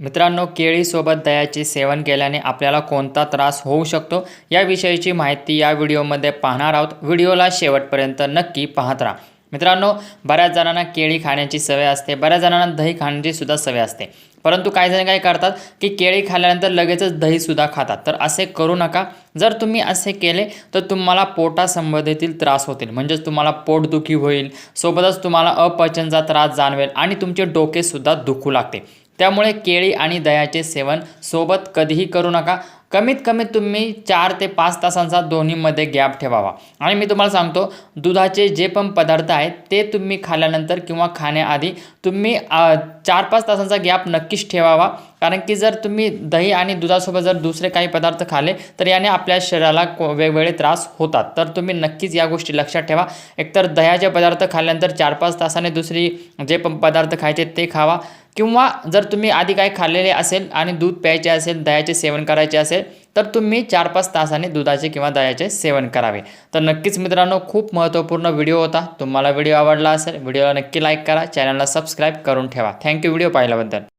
मित्रांनो केळीसोबत दह्याचे सेवन केल्याने आपल्याला कोणता त्रास होऊ शकतो याविषयीची माहिती या व्हिडिओमध्ये पाहणार आहोत. व्हिडिओला शेवटपर्यंत नक्की पाहत राहा. मित्रांनो बऱ्याच जणांना केळी खाण्याची सवय असते बऱ्याच जणांना दही खाण्याची सुद्धा सवय असते. परंतु काही जण काय करतात की केळी खाल्ल्यानंतर लगेचच दहीसुद्धा खातात. तर असे करू नका. जर तुम्ही असे केले तर तुम्हाला पोटासंबंधीतील त्रास होतील. म्हणजेच तुम्हाला पोटदुखी होईल सोबतच तुम्हाला अपचनचा त्रास जाणवेल आणि तुमचे डोकेसुद्धा दुखू लागते. त्यामुळे केळी आणि दह्याचे सेवन सोबत कधीही करू नका. कमीत कमी तुम्ही चार ते पाच तासांचा दोन्हीमध्ये गॅप ठेवावा. आणि मी तुम्हाला सांगतो दुधाचे जे पण पदार्थ आहेत ते तुम्ही खाल्ल्यानंतर किंवा खाण्याआधी तुम्ही चार पाच तासांचा गॅप नक्कीच ठेवावा. कारण की जर तुम्ही दही आणि दुधासोबत जर दुसरे काही पदार्थ खाले तर याने आपल्या शरीराला को- वेगवेगळे त्रास होतात. तर तुम्ही नक्कीच या गोष्टी लक्षात ठेवा. एकतर दह्याचे पदार्थ खाल्ल्यानंतर चार पाच तासाने दुसरी जे पण पदार्थ खायचे ते खावा. किंवा जर तुम्ही आधी काही खाल्लेले असेल आणि दूध प्यायचे असेल दह्याचे सेवन करायचे असेल तर तुम्ही चार पाच तासाने दुधाचे किंवा दह्याचे सेवन करावे. तर नक्कीच मित्रांनो खूप महत्त्वपूर्ण व्हिडिओ होता. तुम्हाला व्हिडिओ आवडला असेल व्हिडिओला नक्की लाईक करा. चॅनलला सबस्क्राईब करून ठेवा. थँक्यू व्हिडिओ पाहिल्याबद्दल.